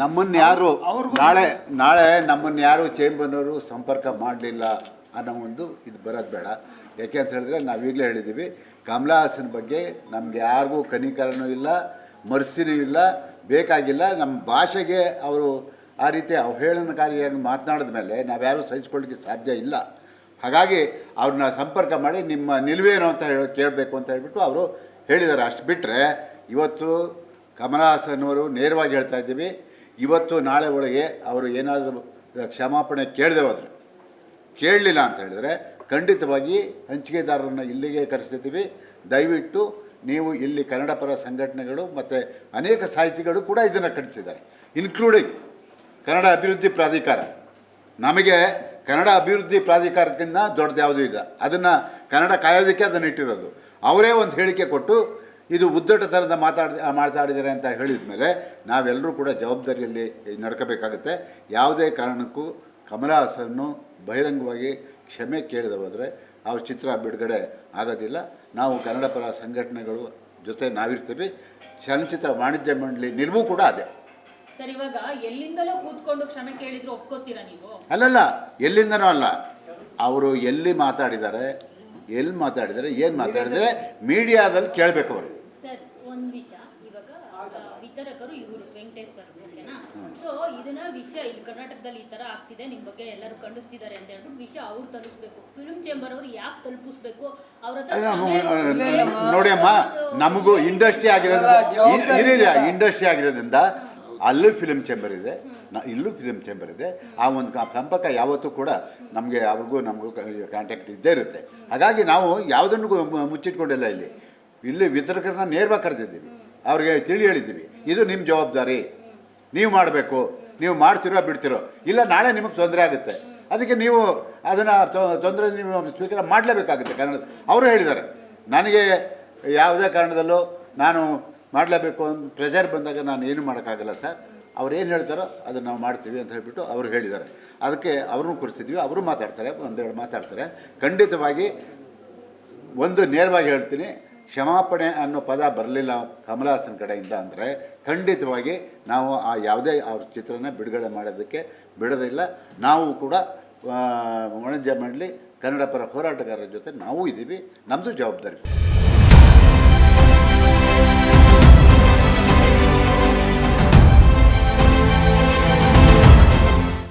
ನಮ್ಮನ್ನು ಯಾರು ನಾಳೆ ನಾಳೆ ನಮ್ಮನ್ನು ಯಾರು ಚೇಂಬರ್ನವರು ಸಂಪರ್ಕ ಮಾಡಲಿಲ್ಲ ಅನ್ನೋ ಒಂದು ಇದು ಬರೋದು ಬೇಡ. ಯಾಕೆ ಅಂತ ಹೇಳಿದ್ರೆ ನಾವು ಈಗಲೇ ಹೇಳಿದ್ದೀವಿ ಕಮಲಾ ಹಾಸನ್ ಬಗ್ಗೆ ನಮ್ಗೆ ಯಾರಿಗೂ ಕನಿಕರನೂ ಇಲ್ಲ ಮರ್ಸಿನೂ ಇಲ್ಲ ಬೇಕಾಗಿಲ್ಲ. ನಮ್ಮ ಭಾಷೆಗೆ ಅವರು ಆ ರೀತಿ ಅವಹೇಳನಕಾರಿಯಾಗಿ ಮಾತನಾಡಿದ ಮೇಲೆ ನಾವ್ಯಾರೂ ಸಹಿಸ್ಕೊಳ್ಳಿಕ್ಕೆ ಸಾಧ್ಯ ಇಲ್ಲ. ಹಾಗಾಗಿ ಅವ್ರನ್ನ ಸಂಪರ್ಕ ಮಾಡಿ ನಿಮ್ಮ ನಿಲುವೇನು ಅಂತ ಹೇಳಿ ಕೇಳಬೇಕು ಅಂತ ಹೇಳಿಬಿಟ್ಟು ಅವರು ಹೇಳಿದ್ದಾರೆ ಅಷ್ಟು ಬಿಟ್ಟರೆ ಇವತ್ತು ಕಮಲಾ ಹಾಸನ್ ಅವರು ನೇರವಾಗಿ ಹೇಳ್ತಾ ಇದ್ದೀವಿ ಇವತ್ತು ನಾಳೆ ಒಳಗೆ ಅವರು ಏನಾದರೂ ಕ್ಷಮಾಪಣೆ ಕೇಳದೆ ಹೋದರೆ, ಕೇಳಲಿಲ್ಲ ಅಂತ ಹೇಳಿದರೆ ಖಂಡಿತವಾಗಿ ಹಂಚಿಕೆದಾರರನ್ನು ಇಲ್ಲಿಗೆ ಕರೆಸ್ತಿದ್ದೀವಿ. ದಯವಿಟ್ಟು ನೀವು ಇಲ್ಲಿ ಕನ್ನಡ ಪರ ಸಂಘಟನೆಗಳು ಮತ್ತು ಅನೇಕ ಸಾಹಿತಿಗಳು ಕೂಡ ಇದನ್ನು ಕಟ್ಟಿಸಿದ್ದಾರೆ ಇನ್ಕ್ಲೂಡಿಂಗ್ ಕನ್ನಡ ಅಭಿವೃದ್ಧಿ ಪ್ರಾಧಿಕಾರ. ನಮಗೆ ಕನ್ನಡ ಅಭಿವೃದ್ಧಿ ಪ್ರಾಧಿಕಾರಕ್ಕಿಂತ ದೊಡ್ಡದು ಯಾವುದೂ ಇಲ್ಲ. ಅದನ್ನು ಕನ್ನಡ ಕಾಯೋದಕ್ಕೆ ಅದನ್ನು ಇಟ್ಟಿರೋದು. ಅವರೇ ಒಂದು ಹೇಳಿಕೆ ಕೊಟ್ಟು ಇದು ಉದ್ದಟತನದ ಮಾತಾಡ ಮಾತಾಡಿದ್ದಾರೆ ಅಂತ ಹೇಳಿದ ಮೇಲೆ ನಾವೆಲ್ಲರೂ ಕೂಡ ಜವಾಬ್ದಾರಿಯಲ್ಲಿ ನಡ್ಕೋಬೇಕಾಗುತ್ತೆ. ಯಾವುದೇ ಕಾರಣಕ್ಕೂ ಕಮಲ ಹಾಸನ್ನು ಬಹಿರಂಗವಾಗಿ ಕ್ಷಮೆ ಕೇಳಿದವಾದರೆ ಹೋದರೆ ಅವ್ರ ಚಿತ್ರ ಬಿಡುಗಡೆ ಆಗೋದಿಲ್ಲ. ನಾವು ಕನ್ನಡ ಪರ ಸಂಘಟನೆಗಳು ಜೊತೆ ನಾವಿರ್ತೀವಿ. ಚಲನಚಿತ್ರ ವಾಣಿಜ್ಯ ಮಂಡಳಿ ನಿಲುವು ಕೂಡ ಅದೇ. ಸರ್ ಇವಾಗ ಎಲ್ಲಿಂದಲೋ ಕೂತ್ಕೊಂಡು ಕ್ಷಮೆ ಕೇಳಿದ್ರು ಒಪ್ಕೋತೀರಾ ನೀವು? ಅಲ್ಲಲ್ಲ ಎಲ್ಲಿಂದನೂ ಅಲ್ಲ. ಅವರು ಎಲ್ಲಿ ಮಾತಾಡಿದ್ದಾರೆ ಎಲ್ಲಿ ಮಾತಾಡಿದ್ದಾರೆ ಏನು ಮಾತಾಡಿದರೆ ಮೀಡಿಯಾದಲ್ಲಿ ಕೇಳಬೇಕು ಅವರು ಸರ್ ಒಂದ್ ವಿಷಯ ಇವಾಗ ಆ, ವಿತರಕರು ಇವರು ವೆಂಕಟೇಶ್ ಸರ್ ಓಕೆನಾ ಸೊ ಇದನ್ನ ವಿಷಯ ಇಲ್ಲಿ ಕರ್ನಾಟಕದಲ್ಲಿ ಈ ತರ ಆಗ್ತಿದೆ ನಿಮ್ ಬಗ್ಗೆ ಎಲ್ಲರೂ ಖಂಡಿಸ್ತಿದ್ದಾರೆ ಅಂತ ಹೇಳ್ಬಿಟ್ಟು ವಿಷಯ ಅವ್ರು ತಲುಪಿಸ್ಬೇಕು ಫಿಲ್ಮ್ ಚೇಂಬರ್ ಅವ್ರು ಯಾಕೆ ತಲುಪಿಸ್ಬೇಕು? ಅವ್ರ ಹತ್ರ ನೋಡಿ ಅಮ್ಮ ನಮಗೂ ಇಂಡಸ್ಟ್ರಿ ಆಗಿರೋದ್ರಿಂದ ಇಂಡಸ್ಟ್ರಿ ಆಗಿರೋದ್ರಿಂದ ಅಲ್ಲೂ ಫಿಲಿಮ್ ಚೇಂಬರ್ ಇದೆ ನ ಇಲ್ಲೂ ಫಿಲಿಮ್ ಚೇಂಬರ್ ಇದೆ. ಆ ಒಂದು ಸಂಪರ್ಕ ಯಾವತ್ತೂ ಕೂಡ ನಮಗೆ ಅವ್ರಿಗೂ ನಮಗೂ ಕಾಂಟ್ಯಾಕ್ಟ್ ಇದ್ದೇ ಇರುತ್ತೆ. ಹಾಗಾಗಿ ನಾವು ಯಾವುದನ್ನು ಮುಚ್ಚಿಟ್ಕೊಂಡಿಲ್ಲ ಇಲ್ಲಿ. ಇಲ್ಲಿ ವಿತರಕರನ್ನ ನೇರವಾಗಿ ಕರೆದಿದ್ದೀವಿ. ಅವ್ರಿಗೆ ತಿಳಿ ಹೇಳಿದ್ದೀವಿ. ಇದು ನಿಮ್ಮ ಜವಾಬ್ದಾರಿ. ನೀವು ಮಾಡಬೇಕು. ನೀವು ಮಾಡ್ತಿರೋ ಬಿಡ್ತಿರೋ. ಇಲ್ಲ, ನಾಳೆ ನಿಮಗೆ ತೊಂದರೆ ಆಗುತ್ತೆ. ಅದಕ್ಕೆ ನೀವು ಅದನ್ನು ತೊಂದರೆ ನೀವು ಸ್ವೀಕಾರ ಮಾಡಲೇಬೇಕಾಗುತ್ತೆ ಕನ್ನಡ ಅವರು ಹೇಳಿದ್ದಾರೆ. ನನಗೆ ಯಾವುದೇ ಕಾರಣದಲ್ಲೂ ನಾನು ಮಾಡಲೇಬೇಕು ಅಂತ ಪ್ರೆಷರ್ ಬಂದಾಗ ನಾನು ಏನು ಮಾಡೋಕ್ಕಾಗಲ್ಲ ಸರ್. ಅವ್ರು ಏನು ಹೇಳ್ತಾರೋ ಅದನ್ನು ನಾವು ಮಾಡ್ತೀವಿ ಅಂತ ಹೇಳಿಬಿಟ್ಟು ಅವರು ಹೇಳಿದ್ದಾರೆ. ಅದಕ್ಕೆ ಅವ್ರನ್ನೂ ಕುರಿಸಿದ್ವಿ. ಅವರು ಮಾತಾಡ್ತಾರೆ, ಒಂದೆರಡು ಮಾತಾಡ್ತಾರೆ. ಖಂಡಿತವಾಗಿ ಒಂದು ನೇರವಾಗಿ ಹೇಳ್ತೀನಿ. ಕ್ಷಮಾಪಣೆ ಅನ್ನೋ ಪದ ಬರಲಿಲ್ಲ ಕಮಲ್ ಹಾಸನ್ ಕಡೆಯಿಂದ ಅಂದರೆ ಖಂಡಿತವಾಗಿ ನಾವು ಆ ಯಾವುದೇ ಅವ್ರ ಚಿತ್ರನ ಬಿಡುಗಡೆ ಮಾಡೋದಕ್ಕೆ ಬಿಡೋದಿಲ್ಲ. ನಾವು ಕೂಡ ವಾಣಿಜ್ಯ ಮಂಡಳಿ ಕನ್ನಡ ಪರ ಹೋರಾಟಗಾರರ ಜೊತೆ ನಾವು ಇದ್ದೀವಿ. ನಮ್ಮದು ಜವಾಬ್ದಾರಿ.